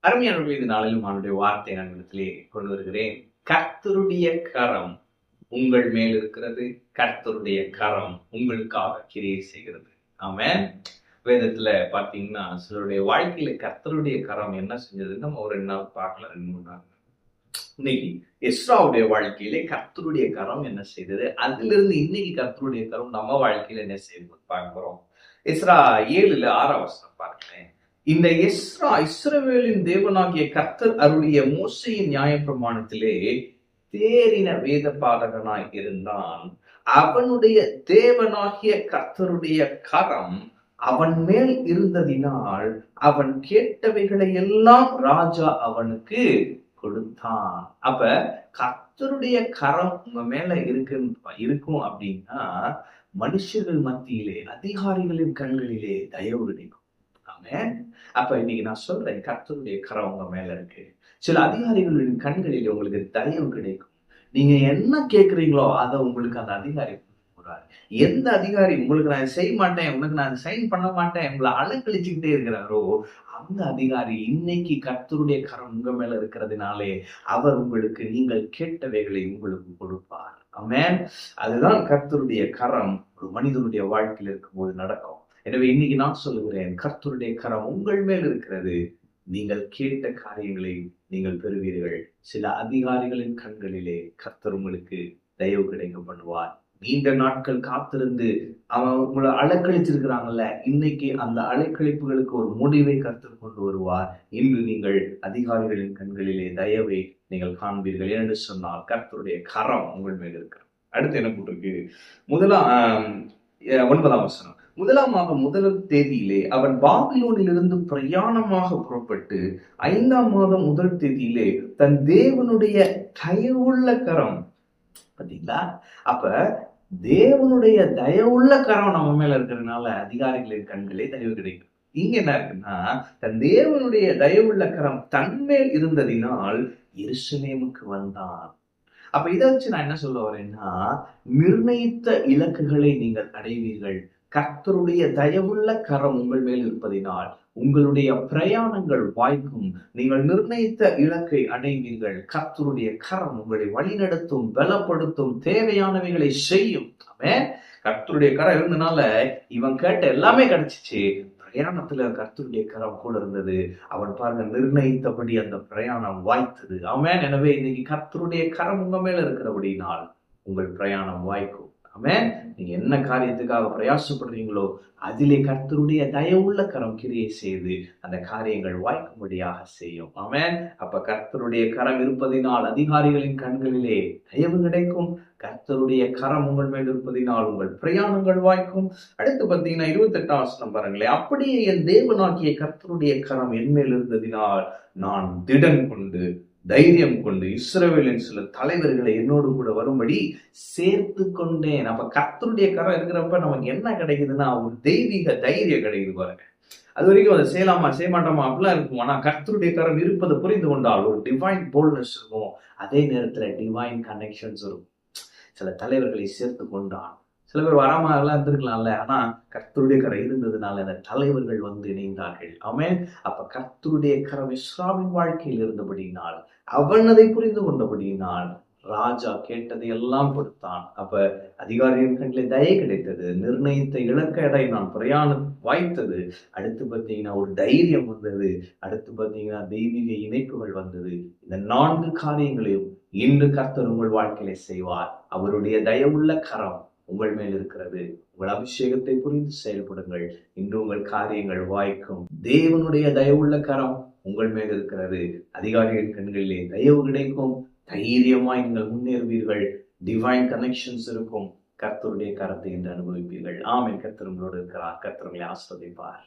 அருமையான இந்த நாளிலும் அவனுடைய வார்த்தை நான் இடத்திலே கொண்டு வருகிறேன். கர்த்தருடைய கரம் உங்கள் மேல் இருக்கிறது. கர்த்தருடைய கரம் உங்களுக்காக கிரியை செய்கிறது. அவன் வேதத்துல பாத்தீங்கன்னா சிலருடைய வாழ்க்கையில கர்த்தருடைய கரம் என்ன செஞ்சதுன்னு நம்ம ஒரு ரெண்டு நாள் பார்க்கலாம் ரெண்டு மூணு நாள். இன்னைக்கு எஸ்ராவுடைய வாழ்க்கையிலே கர்த்தருடைய கரம் என்ன செய்தது? அதுல இருந்து இன்னைக்கு கர்த்தருடைய கரம் நம்ம வாழ்க்கையில என்ன செய்யும் பார்க்க போறோம் எஸ்ரா ஏழுல ஆறாம் வருஷம் பார்க்கிறேன். இந்த எஸ்ரா இஸ்ரவேலின் தேவனாகிய கர்த்தர் அருளிய மோசையின் நியாயப்பிரமாணத்திலே தேறின வேத பாதகனாய் இருந்தான். அவனுடைய தேவனாகிய கர்த்தருடைய கரம் அவன் மேல் இருந்ததினால் அவன் கேட்டவைகளை எல்லாம் ராஜா அவனுக்கு கொடுத்தான். அப்ப கர்த்தருடைய கரம் உங்க மேல இருக்கு இருக்கும் அப்படின்னா மனுஷர்கள் மத்தியிலே அதிகாரிகளின் கண்களிலே தயவு கிடைக்கும் ஆமென் அப்ப இன்னைக்கு நான் சொல்றேன் கர்த்தருடைய கரம் உங்க மேல இருக்கு. சில அதிகாரிகளின் கண்களில் உங்களுக்கு தயவு கிடைக்கும். நீங்க என்ன கேட்கறீங்களோ அதை உங்களுக்கு அந்த அதிகாரி கொடுக்குறாரு எந்த அதிகாரி உங்களுக்கு நான் செய்ய மாட்டேன் உங்களுக்கு நான் சைன் பண்ண மாட்டேன் உங்களை அலக்கழிச்சுக்கிட்டே இருக்கிறாரோ அந்த அதிகாரி இன்னைக்கு கர்த்தருடைய கரம் உங்க மேல இருக்கிறதுனாலே அவர் உங்களுக்கு நீங்கள் கேட்டவைகளை உங்களுக்கு கொடுப்பார். ஆமென். அதுதான் கர்த்தருடைய கரம் ஒரு மனிதனுடைய வாழ்க்கையில் இருக்கும்போது நடக்கும். எனவே இன்னைக்கு நான் சொல்லுகிறேன் கர்த்தருடைய கரம் உங்கள் மேல் இருக்கிறது. நீங்கள் கேட்ட காரியங்களை நீங்கள் பெறுவீர்கள். சில அதிகாரிகளின் கண்களிலே கர்த்தர் உங்களுக்கு தயவு கிடைக்க பண்ணுவார். நீண்ட நாட்கள் காத்திருந்து அவன் உங்களை அலக்கழிச்சிருக்கிறாங்கல்ல இன்னைக்கு அந்த அலைக்கழிப்புகளுக்கு ஒரு முடிவை கருத்தில் கொண்டு வருவார். இன்று நீங்கள் அதிகாரிகளின் கண்களிலே தயவை நீங்கள் காண்பீர்கள் என்று சொன்னால் கர்த்தருடைய கரம் உங்கள் மேல் இருக்கிறது. அடுத்து என்ன போட்டிருக்கு முதலாம் ஒன்பதாம் வசனம். முதலாமாக முதல் தேதியிலே அவன் பாபிலோனிலிருந்து பிரயாணமாக புறப்பட்டு ஐந்தாம் மாதம் முதல் தேதியிலே தன் தேவனுடைய தயவுள்ள கரம். பார்த்தீங்களா அப்ப தேவனுடைய தயவுள்ள கரம் நம்ம மேல இருக்கிறதுனால அதிகாரிகளின் கண்களே தயவு கிடைக்கும். இங்க என்ன இருக்குன்னா தன் தேவனுடைய தயவுள்ள கரம் தன்மேல் இருந்ததினால் எருசலேமுக்கு வந்தான். அப்ப இதை வச்சு நான் என்ன சொல்ல வரேன்னா நிர்ணயித்த இலக்குகளை நீங்கள் அடைவீர்கள். கர்த்தருடைய தயவுள்ள கரம் உங்கள் மேல் இருப்பதினால் உங்களுடைய பிரயாணங்கள் வாய்க்கும். நீங்கள் நிர்ணயித்த இலக்கை அடைவீர்கள். கர்த்தருடைய கரம் உங்களை வழிநடத்தும் பலப்படுத்தும் தேவையானவைகளை செய்யும். அவன் கர்த்தருடைய கரம் இருந்தனால இவன் கேட்ட எல்லாமே கிடைச்சிச்சு. பிரயாணத்துல கர்த்தருடைய கரம் கூட இருந்தது. அவன் பாருங்க நிர்ணயித்தபடி அந்த பிரயாணம் வாய்த்தது. அவன் எனவே இன்னைக்கு கர்த்தருடைய கரம் உங்க மேல இருக்கிறபடினால் உங்கள் பிரயாணம் வாய்க்கும். ஆமென். நீங்கள் என்ன காரியத்துக்காக பிரயாசப்படுறீங்களோ அதிலே கர்த்தருடைய தயவுள்ள கரம் கிரியை செய்து அந்த காரியங்கள் வாய்க்கும்படியாக செய்யும். ஆமென். அப்ப கர்த்தருடைய கரம் இருப்பதினால் அதிகாரிகளின் கண்களிலே தயவு கிடைக்கும். கர்த்தருடைய கரம் உங்கள் மேல் இருப்பதினால் உங்கள் பிரயாணங்கள் வாய்க்கும். அடுத்து பார்த்தீங்கன்னா இருபத்தெட்டாம் வசனம் பாருங்களேன் அப்படியே என் தேவனாக்கிய கர்த்தருடைய கரம் என் மேல் இருந்ததினால் நான் திடன் கொண்டு தைரியம் கொண்டு இஸ்ரவேலின் சில தலைவர்களை என்னோடு கூட வரும்படி சேர்த்து கொண்டேன். அப்ப கத்தருடைய கரம் இருக்கிறப்ப நமக்கு என்ன கிடைக்குதுன்னா ஒரு தெய்வீக தைரியம் கிடைக்குது பாருங்க. அது வரைக்கும் அதை செய்யலாமா செய்ய மாட்டோமா அப்படிலாம் இருக்கும். ஆனா கர்த்தருடைய கரம் இருப்பதை புரிந்து கொண்டால் ஒரு டிவைன் போல்னஸ் இருக்கும். அதே நேரத்துல டிவைன் கனெக்ஷன்ஸ் இருக்கும். சில தலைவர்களை சேர்த்து கொண்டான். சில பேர் வராம எல்லாம் இருந்திருக்கலாம்ல. ஆனா கர்த்தருடைய கரம் இருந்ததுனால அந்த தலைவர்கள் வந்து இணைந்தார்கள். அவன் அப்ப கர்த்தருடைய கரம் இஸ்ராமின் வாழ்க்கையில் இருந்தபடியினால் அவன் அதை புரிந்து கொண்டபடியினால் ராஜா கேட்டதை எல்லாம் கொடுத்தான். அப்ப அதிகாரியின் கண்ணில் தயை கிடைத்தது. நிர்ணயித்த இலக்க எடை நான் பிரயாணம் வாய்த்தது. அடுத்து பார்த்தீங்கன்னா ஒரு தைரியம் வந்தது. அடுத்து பார்த்தீங்கன்னா தெய்வீக இணைப்புகள் வந்தது. இந்த நான்கு காரியங்களையும் இன்று கர்த்தர் உங்கள் வாழ்க்கையில செய்வார். அவருடைய தயவுள்ள கரம் உங்கள் மேல் இருக்கிறது. உங்கள் அபிஷேகத்தை புரிந்து செயல்படுங்கள். இன்று உங்கள் காரியங்கள் வாய்க்கும். தேவனுடைய தயவுள்ள கரம் உங்கள் மேல் இருக்கிறது. அதிகாரிகள் கண்களிலே தயவு கிடைக்கும். தைரியமாய் நீங்கள் முன்னேறுவீர்கள். டிவைன் கனெக்ஷன்ஸ் இருக்கும். கர்த்தருடைய கரத்தை என்று அனுபவிப்பீர்கள். ஆமென். கர்த்தர் உங்களோடு இருக்கிறார். கர்த்தர் உங்களை ஆஸ்வதிப்பார்